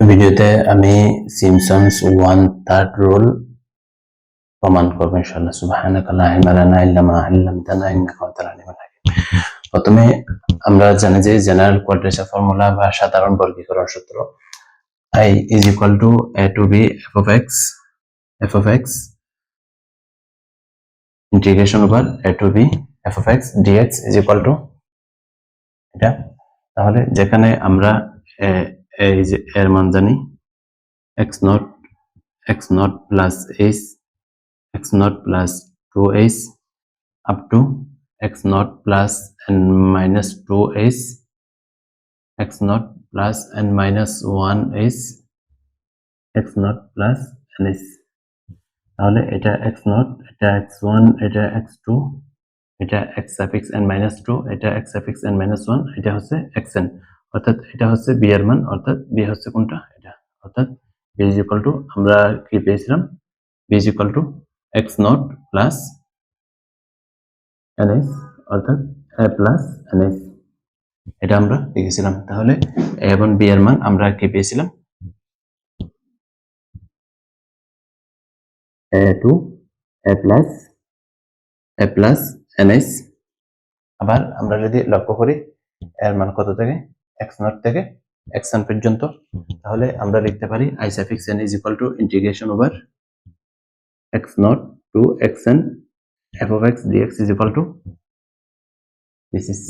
ভিডিওতে আমি Simpson's one third rule প্রমাণ করব ইনশাআল্লাহ। সুবহানাকা লা ইলমা লানা ইল্লা মা 'আল্লামতানা, ইন্নাকা হাকিম। প্রথমে আমরা জানি যে জেনারেল কোয়াড্রেচার ফর্মুলা বা সাধারণ বর্গীকরণ সূত্র i is equal to a to b f of x, f of x integration over a to b f of x dx is equal to এটা। তাহলে যেখানে আমরা এই যে এর মান জানি x naught x naught plus h x naught plus two h up to, x naught plus n minus two h x naught plus n minus one h x naught plus n h তাহলে এটা x not এটা x x1 এটা x2 এটা x suffix n minus two এটা x suffix n minus one এটা হচ্ছে xn অর্থাৎ এটা হচ্ছে বি এর মান, অর্থাৎ বি হচ্ছে কোনটা? এটা। অর্থাৎ বি ইজ ইকুয়াল টু আমরা কি পেয়েছিলাম? B is equal to x naught plus ns অর্থাৎ এ প্লাস ns এটা আমরা লিখেছিলাম। তাহলে a এবং বি এর মান আমরা কি পেয়েছিলাম? a to A plus A plus ns আবার আমরা যদি লক্ষ্য করি, এর মান কত থেকে? X নট থেকে xn পর্যন্ত। তাহলে আমরা লিখতে পারি i suffix n is equal to integration over x naught to xn f of x dx is equal to this is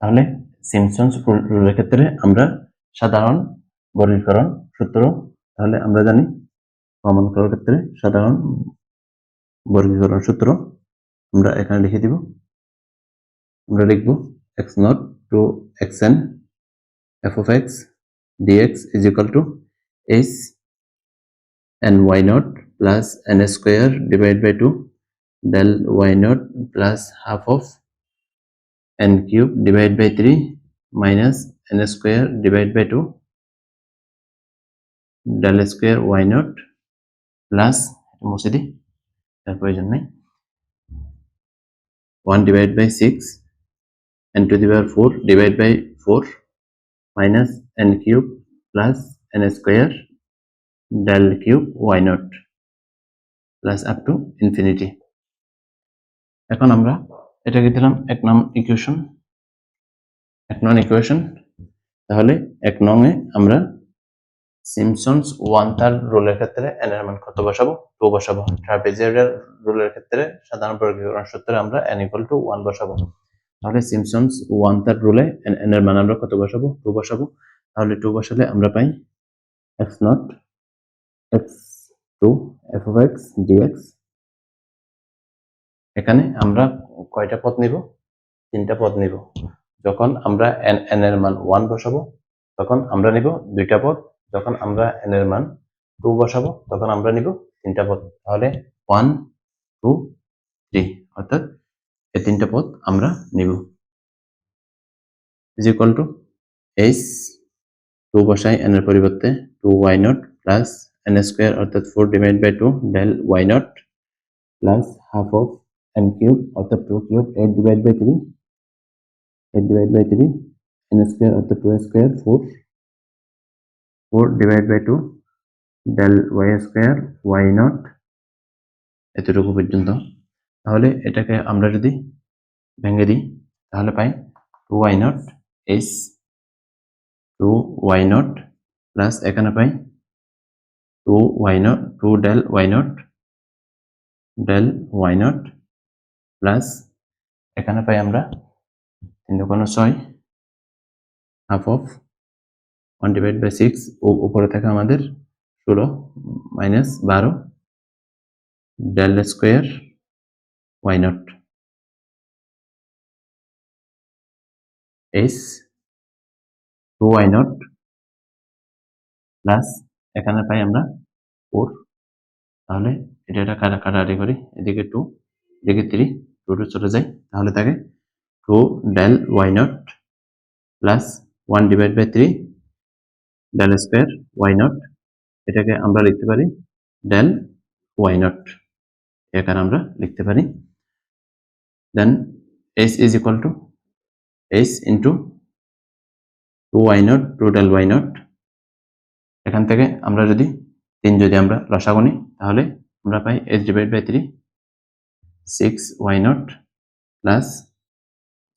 তাহলে সিমসনস রুলের ক্ষেত্রে আমরা সাধারণ বর্গীকরণ সূত্র তাহলে আমরা জানি প্রমাণ করার ক্ষেত্রে সাধারণ বর্গীকরণ সূত্র আমরা এখানে লিখে দিব। আমরা লিখব x naught to xn f of x dx is equal to h and y naught plus n square divided by 2 del y naught plus half of n cube divided by 3 minus n square divided by 2 del square y naught plus মুছে দিই তার প্রয়োজন নাই 1 divided by 6 n to the power 4 divided by 4 minus n cube plus n square del cube y naught plus up to infinity এখন আমরা এটাকে দিলাম এক নং ইকুয়েশন এক নং ইকুয়েশন তাহলে এক নং এ আমরা সিমসনস ওয়ান থার্ড রুলের ক্ষেত্রে n এর মান কত বসাবো? টু বসাবো। ট্রাপিজিয়ার রুলের ক্ষেত্রে সাধারণ বর্গীকরণ সূত্রে আমরা n ইকুয়াল টু ওয়ান বসাবো। তাহলে সিমসনস ওয়ান থার্ড রুলে এর মান আমরা কত বসাবো? টু বসাবো। তাহলে টু বসালে আমরা পাই x naught x two f of x dx এখানে আমরা কয়টা পদ নিব? তিনটা পদ নিব। যখন আমরা এন n এর মান ওয়ান বসাবো, তখন আমরা নিব দুইটা পদ। যখন আমরা n এর মান টু বসাবো, তখন আমরা নিব তিনটা পথ তাহলে ওয়ান টু থ্রি অর্থাৎ এই তিনটা পদ আমরা নিব। Is equal to h two বসাই এর পরিবর্তে two y naught plus n square অর্থাৎ four divide by two del y naught plus half of n cube অর্থাৎ two cube eight divide by three eight divide by three n square অর্থাৎ two square four four divide by two del y square y naught এতটুকু পর্যন্ত। তাহলে এটাকে আমরা যদি ভেঙে দিই, তাহলে পাই two y naught S two y naught plus এখানে পাই two y naught two del y naught del y naught plus এখানে পাই আমরা তিন দুগুণ ছয় half of one divide by six উপরে থাকে আমাদের ষোলো মাইনাস বারো del square naught S two y naught plus এখানে পাই আমরা ফোর তাহলে এটা এটা কাটা কাটাকাটি করি। এদিকে টু এদিকে থ্রি টু টু চলে যায় তাহলে থাকে two del y naught plus one divide by three del square y naught এটাকে আমরা লিখতে পারি ডেল ওয়াই নট এখানে আমরা লিখতে পারি is equal to S into two y naught two del y naught এখান থেকে আমরা যদি তিন যদি আমরা লসাগু তাহলে আমরা পাই S divide by three six y naught plus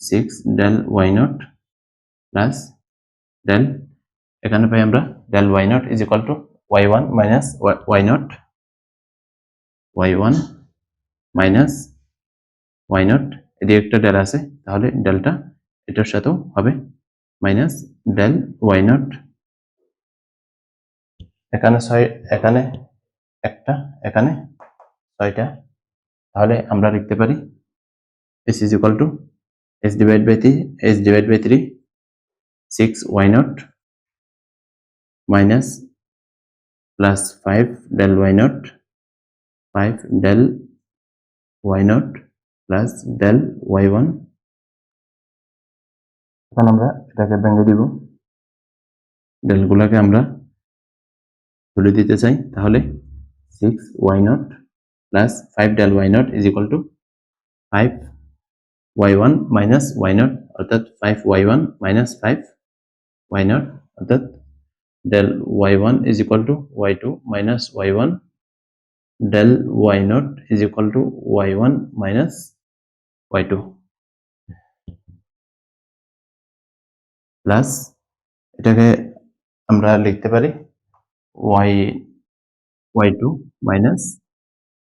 six del y naught plus del এখানে পাই আমরা del y naught is equal to y one minus y naught y one minus y naught এদিকে একটা ডেল আছে, তাহলে delta এটার সাথেও হবে মাইনাস ডেল ওয়াই নট এখানে ছয়, এখানে একটা, এখানে ছয়টা। তাহলে আমরা লিখতে পারি S is equal to S divide by three S divide by three six y naught minus plus five del y naught five del y naught plus del y one এখন আমরা এটাকে ভেঙে দিব। ডেলগুলোকে আমরা তুলে দিতে চাই তাহলে six y naught plus five del y naught is equal to five y one minus y naught অর্থাৎ five y one minus five y naught অর্থাৎ del y one is equal to y two minus y one del y naught is equal to y one minus y two plus এটাকে আমরা লিখতে পারি y two minus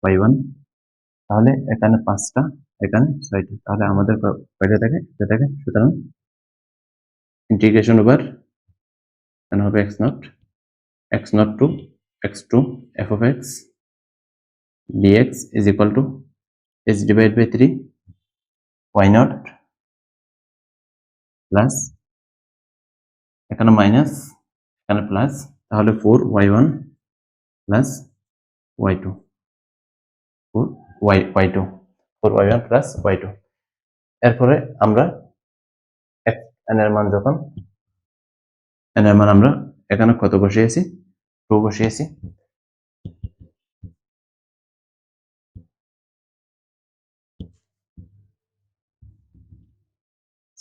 y one তাহলে এখানে পাঁচটা, এখানে ছয়টা। তাহলে আমাদের কয়টা থাকে? এটা থাকে? সুতরাং ইন্টিগ্রেশন ওভার এখানে হবে x naught x naught two x two f of x dx is equal to S divide by three y naught plus এখানে মাইনাস এখানে প্লাস তাহলে four y one plus y two four y y two four y one plus y two এরপরে আমরা এর মান যখন এর মান আমরা এখানে কত বসিয়েছি? টু বসিয়েছি।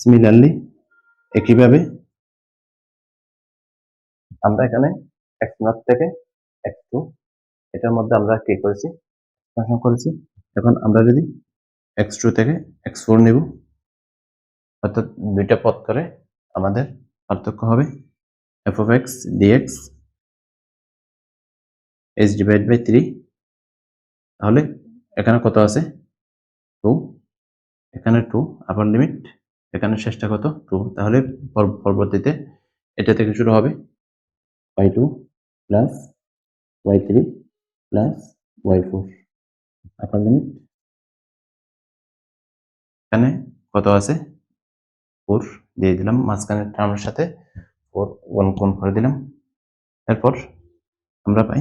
সিমিলারলি একইভাবে আমরা এখানে এক্স নট থেকে এক্স টু এটার মধ্যে আমরা কি করেছি? Expansion করেছি। এখন আমরা যদি এক্স টু থেকে এক্স ফোর নিব, অর্থাৎ দুইটা পথ করে আমাদের পার্থক্য হবে f of x dx S divide by three তাহলে এখানে কত আছে? টু এখানে টু আপার লিমিট এখানে শেষটা কত? টু। তাহলে পর- পরবর্তীতে এটা থেকে শুরু হবে y two plus y three plus y four upper limit এখানে কত আছে? ফোর দিয়ে দিলাম। মাঝখানের টার্মের সাথে ফোর ওয়ান কোন করে দিলাম। এরপর আমরা পাই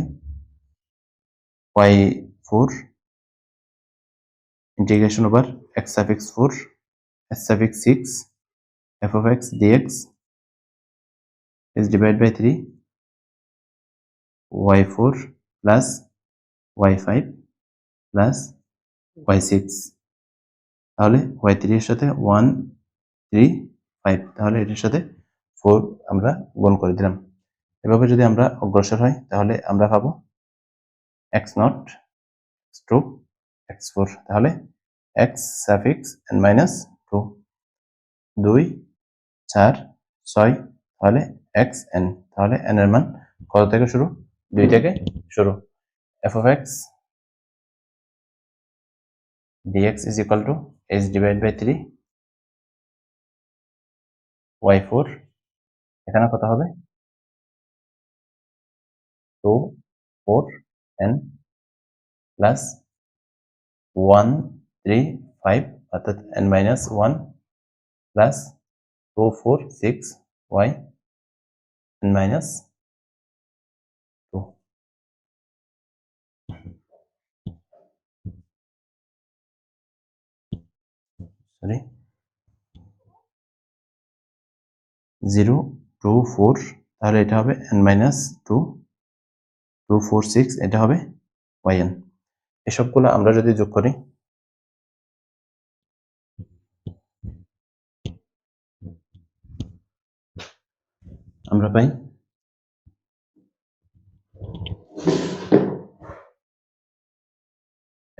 y four integration over suffix 4 suffix 6 f of x dx is divided by 3 y4 plus y5 plus y6 তাহলে y3 এর সাথে 1 3 5 তাহলে এটার সাথে 4 আমরা গুণ করে দিলাম। এভাবে যদি আমরা অগ্রসর হই তাহলে আমরা পাবো x নট x2 x4 তাহলে x suffix n minus two দুই চার ছয় তাহলে x n তাহলে n এর মান কত থেকে শুরু? দুই থেকে শুরু। f of x dx is equal to h divided by 3 y4 এখানে কত হবে? 2 4 n plus one three five অর্থাৎ n minus one plus two four six y n minus two sorry zero two four তাহলে এটা হবে n minus two two four six এটা হবে Y N এসবগুলো আমরা যদি যোগ করি আমরা পাই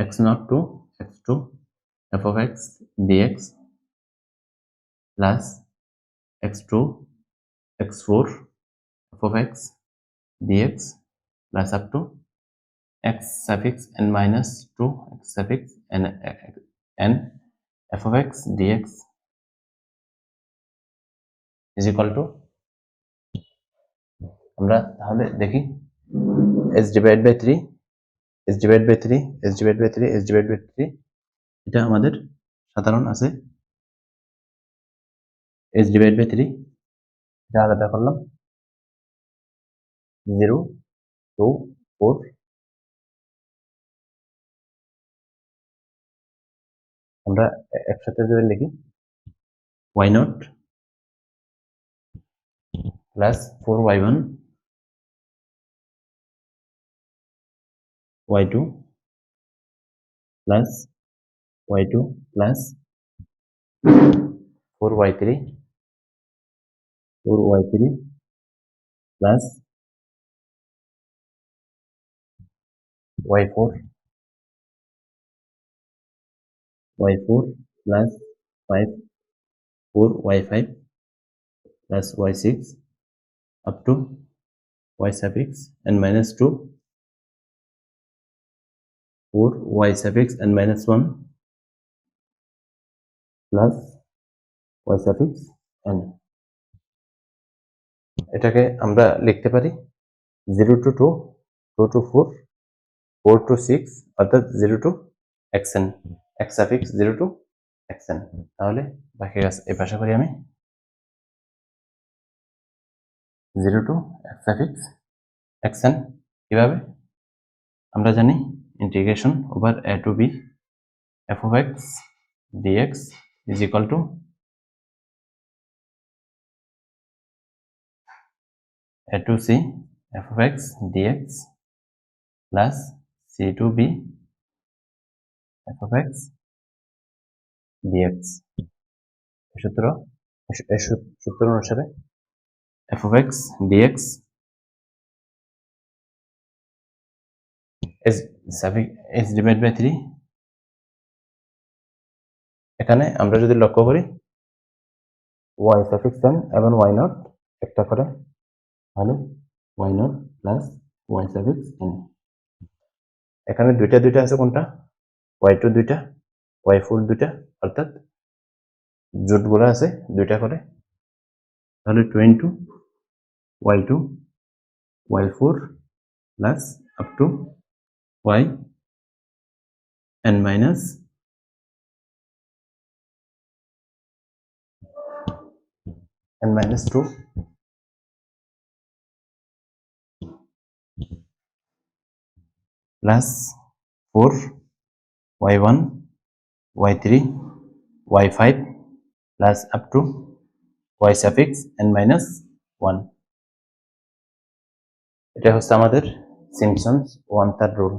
x naught to x2 f of x dx plus x2 x4 f of x dx plus up to x suffix n minus 2 x suffix n, n f of x dx is equal to আমরা তাহলে দেখি। S divide by three S divide by three S divide by three S divide by three এটা আমাদের সাধারণ আছে। S divide by three এটা আলাদা করলাম। জিরো টু ফোর আমরা একসাথে যদি লিখি class four y one y2 plus y2 plus 4y3 4y3 plus y4 y4 plus 5 4y5 plus y6 up to y suffix and minus 2 4 y suffix n minus 1 plus y suffix n এটাকে আমরা লিখতে পারি 0 two 2 2 two 4 4 two 6 অর্থাৎ 0 to xn x suffix 0 to xn তাহলে বাকি কাজ এই পাশে করি আমি 0 টু x suffix xn কীভাবে আমরা জানি integration over a to b f of x dx is equal to a to c f of x dx plus c to b f of x dx সূত্র সূত্র অনুসারে f of x dx is suffix is divided by 3 এখানে আমরা যদি লক্ষ্য করি, y suffix n এবং y naught, একটা করে তাহলে y naught plus y suffix n এখানে দুইটা দুইটা আছে কোনটা? y2 দুইটা y4 দুইটা, অর্থাৎ জোটগুলো আছে দুইটা করে। তাহলে 22 y2 y4 plus up to y n minus n minus 2 plus 4 y1 y3 y5 plus up to y suffix n minus 1 এটা হচ্ছে আমাদের সিমসনস ওয়ান থার্ড রুল